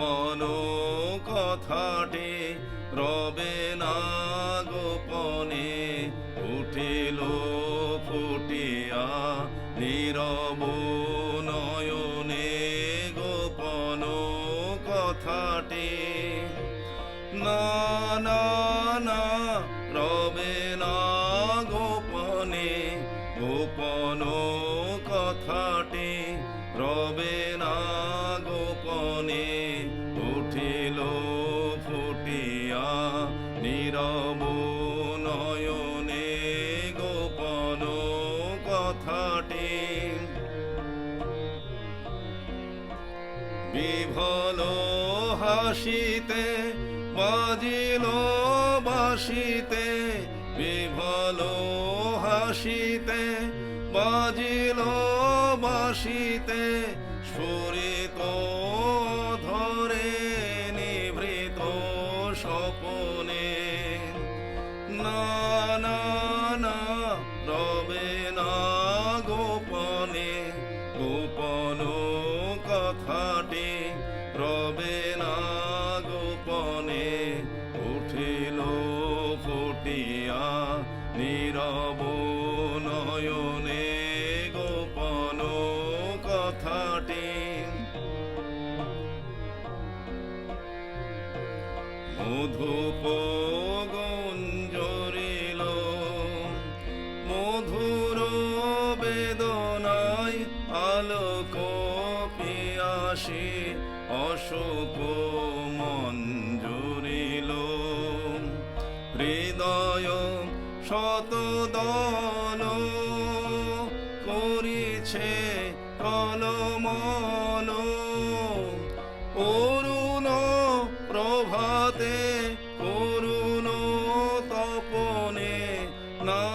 গোপন কথাটি রবে না গোপনে, উঠিল ফুটিয়া নীরব নয়নে। গোপন কথাটি না না না, রবে না গোপনে। গোপন কথাটি রবে বিভল হাসিতে, বাজিল বাসিতে বিভল হাসিতে, বাজিল বাসিতে স্ফুরিত ধরে নিভৃত স্বপনে। না না না, রবে না গোপনে, গোপন কথাটি রবে না গোপনে উঠিল ফুটিয়া নীরব নয়নে গোপন কথাটি। মধুপ পিয়াসী অশোক মঞ্জুরিল হৃদয় শতদল করিছে কলমল অরুণ প্রভাতে করুণ তপনে না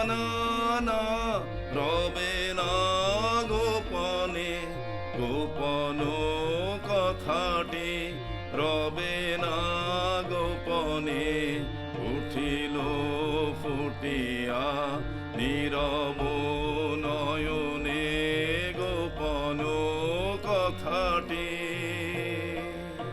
না রবে না গোপনে গোপন কথাটি রবে না গোপনে উঠিল ফুটিয়া নীরব